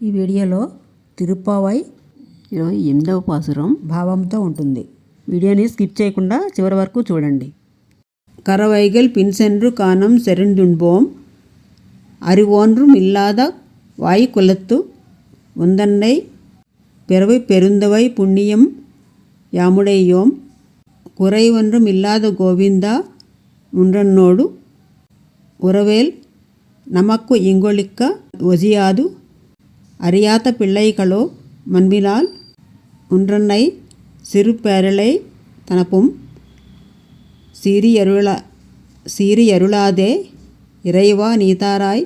ఈ వీడియోలో తిరుప్పావై ఇరవై ఎనిమిదవ పాసురం భావంతో ఉంటుంది వీడియోని స్కిప్ చేయకుండా చివరి వరకు చూడండి கரவைகள் பின்சென்று காணம் செருந்துண்போம் அறிவோன்றும் இல்லாத வாய் குலத்து உந்தன்னை பிறவை பெருந்தவை புண்ணியம் யாமுடையோம் குறை ஒன்றும் இல்லாத கோவிந்தா உன்றன்னோடு உறவேல் நமக்கு இங்கொழிக்க ஒசியாது அறியாத பிள்ளைகளோ மண்பிலால் உன்றன்னை சிறு பேரலை தனப்பும் సిరియరుళ సిరియరుళాదే ఇరైవా నీతారాయ్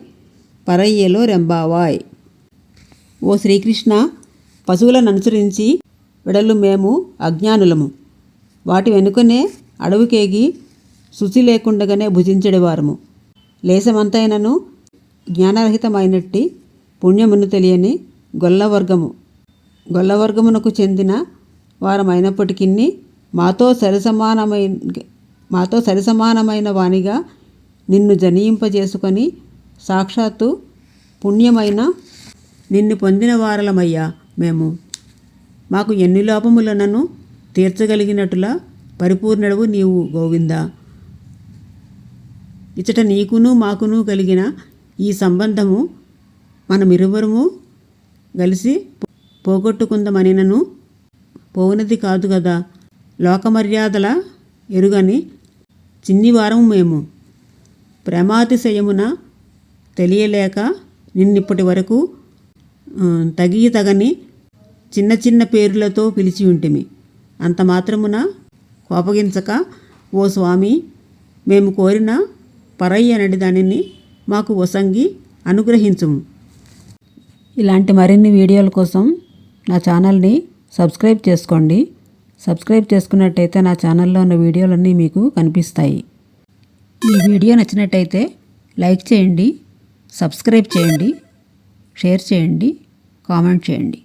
పరయ్యలో రెంబావాయ్ ఓ శ్రీకృష్ణ పశువులను అనుసరించి వెడలు మేము అజ్ఞానులము వాటి వెనుకనే అడవికేగి శుచి లేకుండగానే భుజించడేవారము లేశమంతైనను జ్ఞానరహితమైనట్టి పుణ్యమును తెలియని గొల్లవర్గము. గొల్లవర్గమునకు చెందిన వారమైనప్పటికీ మాతో సరిసమానమైన మాతో సరిసమానమైన వానిగా నిన్ను జనియింపజేసుకొని సాక్షాత్తు పుణ్యమైన నిన్ను పొందిన వారలమయ్యా మేము. మాకు ఎన్ని లోపములనను తీర్చగలిగినట్లా పరిపూర్ణుడవు నీవు గోవిందా. ఇచ్చట నీకును మాకును కలిగిన ఈ సంబంధము మనమిరువురము కలిసి పోగొట్టుకుందామనినను పోవునది కాదు కదా లోకమర్యాదల ఎరుగని చిన్నివారము మేము. ప్రేమాతిశయమున తెలియలేక నిన్నిప్పటి వరకు తగి తగని చిన్న చిన్న పేర్లతో పిలిచి ఉంటిమి. అంత మాత్రమున కోపగించక ఓ స్వామి మేము కోరిన పరయ్య అనడి దానిని మాకు వసంగి అనుగ్రహించము. ఇలాంటి మరిన్ని వీడియోల కోసం నా ఛానల్ని సబ్స్క్రైబ్ చేసుకోండి. సబ్స్క్రైబ్ చేసుకున్నట్టయితే నా ఛానల్లో ఉన్న వీడియోలన్నీ మీకు కనిపిస్తాయి. ఈ వీడియో నచ్చినట్టయితే లైక్ చేయండి సబ్స్క్రైబ్ చేయండి షేర్ చేయండి కామెంట్ చేయండి.